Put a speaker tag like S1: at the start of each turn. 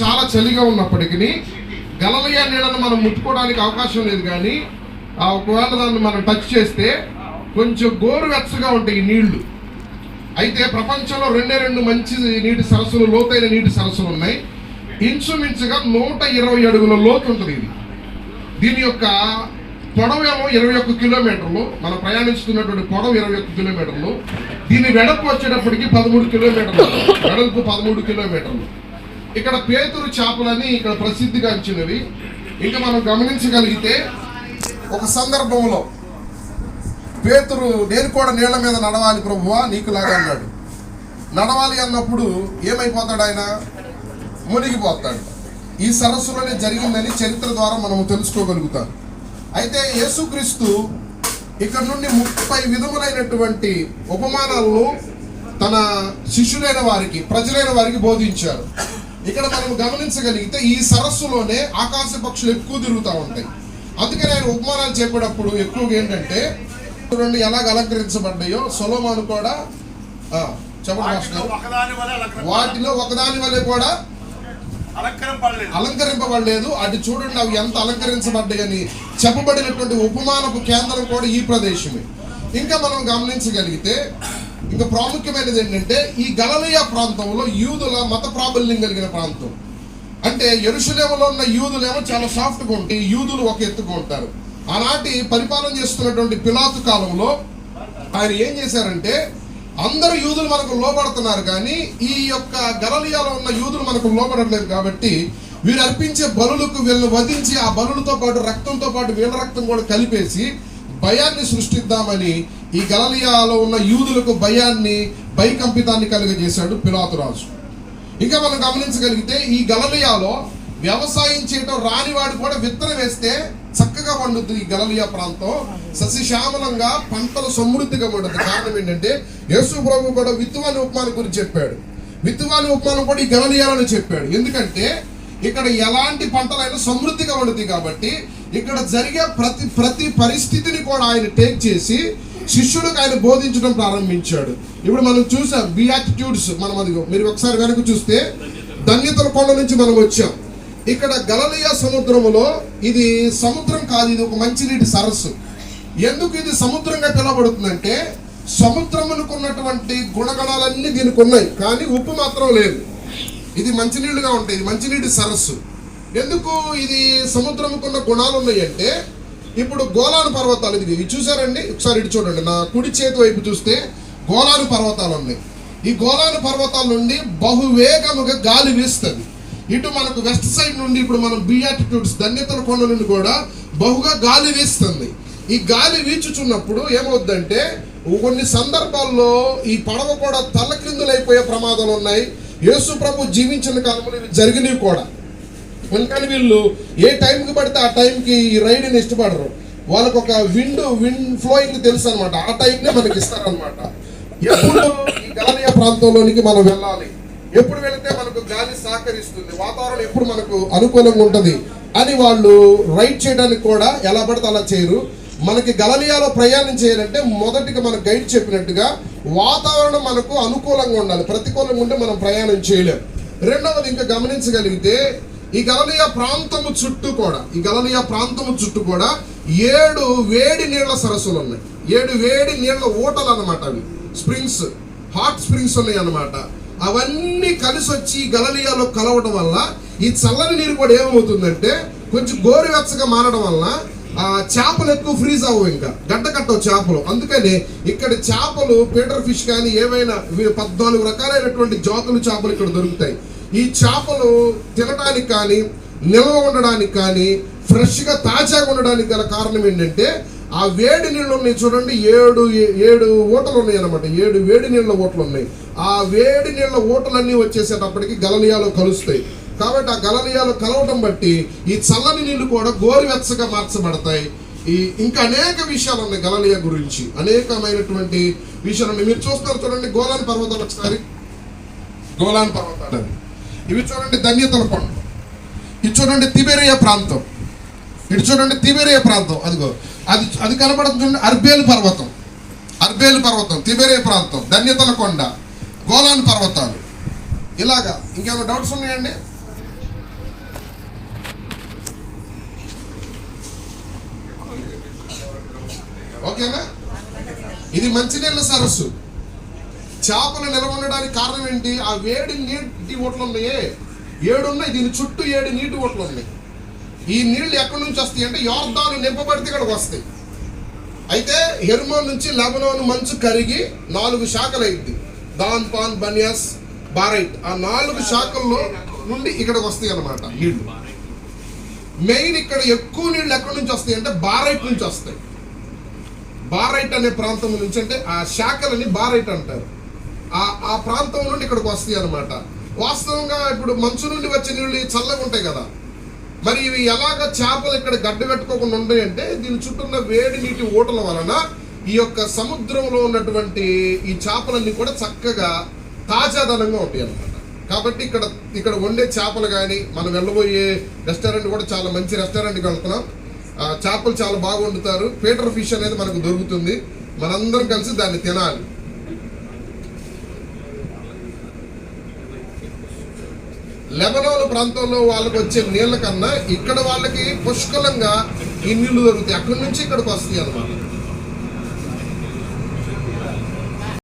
S1: చాలా చలిగా ఉన్నప్పటికీ గలలియా నీళ్ళను మనం ముట్టుకోవడానికి అవకాశం లేదు కానీ ఆ ఒకవేళ దాన్ని మనం టచ్ చేస్తే కొంచెం గోరువెచ్చగా ఉంటాయి నీళ్ళు. అయితే ప్రపంచంలో రెండే రెండు మంచి నీటి సరస్సులు లోతైన నీటి సరస్సులు ఉన్నాయి. ఇంచుమించుగా నూట ఇరవై అడుగుల లోతు ఉంటుంది ఇది. దీని యొక్క పొడవేమో ఏమో ఇరవై ఒక్క కిలోమీటర్లు. మనం ప్రయాణిస్తున్నటువంటి పొడవు ఇరవై ఒక్క కిలోమీటర్లు. దీని వెడల్పు వచ్చేటప్పటికి పదమూడు కిలోమీటర్లు. వెడల్పు పదమూడు కిలోమీటర్లు. ఇక్కడ పేతురు చేపలని ఇక్కడ ప్రసిద్ధిగాంచినవి ఇంకా మనం గమనించగలిగితే ఒక సందర్భంలో పేతురు నేను కూడా నీళ్ళ మీద నడవాలి ప్రభువా నీకులాగా అన్నాడు. నడవాలి అన్నప్పుడు ఏమైపోతాడు ఆయన? మునిగిపోతాడు. ఈ సరస్సులోనే జరిగిందని చరిత్ర ద్వారా మనం తెలుసుకోగలుగుతాం. అయితే యేసుక్రీస్తు ఇక్కడ నుండి ముప్పై విధములైనటువంటి ఉపమానాలను తన శిష్యులైన వారికి ప్రజలైన వారికి బోధించారు. ఇక్కడ మనం గమనించగలిగితే ఈ సరస్సులోనే ఆకాశ పక్షులు ఎక్కువ తిరుగుతూ ఉంటాయి. అందుకని ఆయన ఉపమానాలు చెప్పేటప్పుడు ఎక్కువగా ఏంటంటే చూడండి ఎలాగ అలంకరించబడ్డాయో సొలోమాను కూడా చెప్పండి
S2: వాటిలో. ఒకదాని వల్ల
S1: కూడా అలంకరింపబడలేదు. అటు చూడండి అవి ఎంత అలంకరించబడ్డాయని చెప్పబడినటువంటి ఉపమానపు కేంద్రం కూడా ఈ ప్రదేశమే. ఇంకా మనం గమనించగలిగితే ఇంకా ప్రాముఖ్యమైనది ఏంటంటే ఈ గలలియా ప్రాంతంలో యూదుల మత ప్రాబల్యం కలిగిన ప్రాంతం. అంటే ఎరుషలేములో ఉన్న యూదులేమో చాలా సాఫ్ట్గా ఉంటాయి యూదులు ఒక ఎత్తుగా ఉంటారు. ఆనాటి పరిపాలన చేస్తున్నటువంటి పిలాతు కాలంలో ఆయన ఏం చేశారంటే అందరు యూదులు మనకు లోబడుతున్నారు కానీ ఈ యొక్క గలలియాలో ఉన్న యూదులు మనకు లోబడట్లేదు కాబట్టి వీరు అర్పించే బలులకు వీళ్ళని వధించి ఆ బలులతో పాటు రక్తంతో పాటు వీళ్ళ రక్తం కూడా కలిపేసి భయాన్ని సృష్టిద్దామని ఈ గలలియాలో ఉన్న యూదులకు భయాన్ని భయకంపితాన్ని కలుగజేశాడు పిలాతురాజు ఇంకా మనం గమనించగలిగితే ఈ గలలియాలో వ్యవసాయం చేయటం రానివాడు కూడా విత్తనం వేస్తే చక్కగా పండుద్ది ఈ గలలియా ప్రాంతం. సస్యశ్యామలంగా పంటలు సమృద్ధిగా ఉండదు కారణం ఏంటంటే యేసు ప్రభు కూడా విత్తువాని ఉపమానం గురించి చెప్పాడు. విత్తువాని ఉపమానం కూడా ఈ గలలియాలని చెప్పాడు. ఎందుకంటే ఇక్కడ ఎలాంటి పంటలైనా సమృద్ధిగా ఉండదు కాబట్టి ఇక్కడ జరిగే ప్రతి ప్రతి పరిస్థితిని కూడా ఆయన టేక్ చేసి శిష్యుడికి ఆయన బోధించడం ప్రారంభించాడు. ఇప్పుడు మనం చూసాం బియాటిట్యూడ్స్ మనం అది మీరు ఒకసారి వెనక చూస్తే ధన్యతల కొండ నుంచి మనం వచ్చాం. ఇక్కడ గలలియా సముద్రములో ఇది సముద్రం కాదు ఇది ఒక మంచినీటి సరస్సు. ఎందుకు ఇది సముద్రంగా పిలవబడుతుందంటే సముద్రమునకు ఉన్నటువంటి గుణగణాలన్నీ దీనికి ఉన్నాయి కానీ ఉప్పు మాత్రం లేదు. ఇది మంచినీళ్ళుగా ఉంటాయి ఇది మంచినీటి సరస్సు. ఎందుకు ఇది సముద్రముకున్న గుణాలు ఉన్నాయంటే ఇప్పుడు గోలాను పర్వతాలు ఇది చూసారండి? ఒకసారి ఇటు చూడండి. నా కుడి చేతి వైపు చూస్తే గోలాను పర్వతాలు ఉన్నాయి. ఈ గోలాను పర్వతాల నుండి బహువేగముగా గాలి వీస్తుంది. ఇటు మనకు వెస్ట్ సైడ్ నుండి ఇప్పుడు మనం బియాటిట్యూడ్స్ ధన్యతల కొండ నుండి కూడా బహుగా గాలి వీస్తుంది. ఈ గాలి వీచుచున్నప్పుడు ఏమవుద్దంటే కొన్ని సందర్భాల్లో ఈ పడవ కూడా తల్లక్రిందులైపోయే ప్రమాదాలు ఉన్నాయి. యేసు ప్రభు జీవించిన కాలంలో ఇవి జరిగినవి కూడా. అందుకని వీళ్ళు ఏ టైంకి పడితే ఆ టైంకి ఈ రైడ్ని ఇష్టపడరు. వాళ్ళకు ఒక విండ్ విండ్ ఫ్లోయింగ్ తెలుసు అనమాట ఆ టైంనే మనకి ఇస్తారనమాట ఎప్పుడు ఈ గాలియా ప్రాంతంలోనికి మనం వెళ్ళాలి? ఎప్పుడు వెళితే మనకు గాలి సహకరిస్తుంది? వాతావరణం ఎప్పుడు మనకు అనుకూలంగా ఉంటుంది? అని వాళ్ళు రైడ్ చేయడానికి కూడా ఎలా పడితే అలా చేయరు. మనకి గలలియాలో ప్రయాణం చేయాలంటే మొదటిగా మనకు గైడ్ చెప్పినట్టుగా వాతావరణం మనకు అనుకూలంగా ఉండాలి. ప్రతికూలంగా ఉంటే మనం ప్రయాణం చేయలేం. రెండవది ఇంకా గమనించగలిగితే ఈ గలలియా ప్రాంతము చుట్టూ కూడా ఈ గలలియా ప్రాంతము చుట్టూ కూడా ఏడు వేడి నీళ్ళ సరస్సులు ఉన్నాయి. ఏడు వేడి నీళ్ళ ఊటలు అన్నమాట అవి. స్ప్రింగ్స్ హాట్ స్ప్రింగ్స్ ఉన్నాయి అనమాట అవన్నీ కలిసి వచ్చి ఈ గలలియాలో కలవడం వల్ల ఈ చల్లని నీరు కూడా ఏమవుతుందంటే కొంచెం గోరువెచ్చగా మారడం వల్ల చేపలు ఎక్కువ ఫ్రీజ్ అవ్వవు ఇంకా. గడ్డ కట్టవు చేపలు. అందుకని ఇక్కడ చేపలు పీటర్ ఫిష్ కానీ ఏవైనా పద్నాలుగు రకాలైనటువంటి జాతులు చేపలు ఇక్కడ దొరుకుతాయి. ఈ చేపలు తినడానికి కానీ నిల్వ ఉండడానికి కానీ ఫ్రెష్గా తాజాగా ఉండడానికి గల కారణం ఏంటంటే ఆ వేడి నీళ్ళు ఉన్నాయి చూడండి ఏడు ఏడు ఓటలు ఉన్నాయి అనమాట ఏడు వేడి నీళ్ళ ఓటలు ఉన్నాయి. ఆ వేడి నీళ్ళ ఊటలన్నీ వచ్చేసేటప్పటికి గలలియాలో కలుస్తాయి. కాబట్టి ఆ గలనీయాలు కలవటం బట్టి ఈ చల్లని నీళ్ళు కూడా గోరువెచ్చగా మార్చబడతాయి. ఈ ఇంకా అనేక విషయాలు ఉన్నాయి గలలియా గురించి. అనేకమైనటువంటి విషయాలు ఉన్నాయి. మీరు చూస్తారు చూడండి గోలాన్ పర్వతాలు ఒకసారి. గోలాన్ పర్వతాలు ఇవి చూడండి ధన్యతల కొండ. ఇది చూడండి తిబెరియా ప్రాంతం. ఇటు చూడండి తిబెరియా ప్రాంతం. అదిగో. అది అది కనబడుతుంది చూడండి అర్బేలు పర్వతం. అర్బేలు పర్వతం తిబెరియా ప్రాంతం ధన్యతల కొండ గోలాన్ పర్వతాలు. ఇలాగా. ఇంకేమైనా డౌట్స్ ఉన్నాయండి? ఇది మంచినీళ్ళ సరస్సు. చేపలు నిలవ ఉండడానికి కారణం ఏంటి? ఆ వేడి నీటి ఓట్లు ఉన్నాయే ఏడు ఉన్నాయి దీని చుట్టూ ఏడు నీటి ఓట్లు ఉన్నాయి ఈ నీళ్ళు ఎక్కడి నుంచి వస్తాయి అంటే యోర్దాను నింపబడితే ఇక్కడికి వస్తాయి. అయితే హెర్మోన్ నుంచి లెబనోన్ మంచు కరిగి నాలుగు శాఖలు అయింది దాన్ పాన్ బనియాస్ బారైట్. ఆ నాలుగు శాఖల్లో నుండి ఇక్కడికి వస్తాయి అనమాట నీళ్ళు మెయిన్ ఇక్కడ ఎక్కువ నీళ్ళు ఎక్కడి నుంచి వస్తాయి అంటే బారైట్ నుంచి వస్తాయి. బారైట్ అనే ప్రాంతం నుంచి అంటే ఆ శాఖలని బారైట్ అంటారు. ఆ ఆ ప్రాంతం నుండి ఇక్కడికి వస్తాయి అన్నమాట. వాస్తవంగా ఇప్పుడు మంచు నుండి వచ్చే నీళ్ళు చల్లగా ఉంటాయి కదా. మరి ఇవి ఎలాగ చేపలు ఇక్కడ గడ్డ పెట్టుకోకుండా ఉంటాయి అంటే దీని చుట్టూ ఉన్న వేడి నీటి ఊటల వలన ఈ యొక్క సముద్రంలో ఉన్నటువంటి ఈ చేపలన్నీ కూడా చక్కగా తాజాదనంగా ఉంటాయి అన్నమాట. కాబట్టి ఇక్కడ ఇక్కడ వండే చేపలు కానీ మనం వెళ్ళబోయే రెస్టారెంట్ కూడా చాలా మంచి రెస్టారెంట్కి వెళ్తున్నాం. చేపలు చాలా బాగా వండుతారు పీటర్ ఫిష్ అనేది మనకు దొరుకుతుంది. మనందరం కలిసి దాన్ని తినాలి. లెబనాన్ ప్రాంతంలో వాళ్ళకు వచ్చే నీళ్ళ కన్నా ఇక్కడ వాళ్ళకి పుష్కలంగా ఈ నీళ్ళు దొరుకుతాయి. అక్కడి నుంచి ఇక్కడికి వస్తాయి అన్నమాట.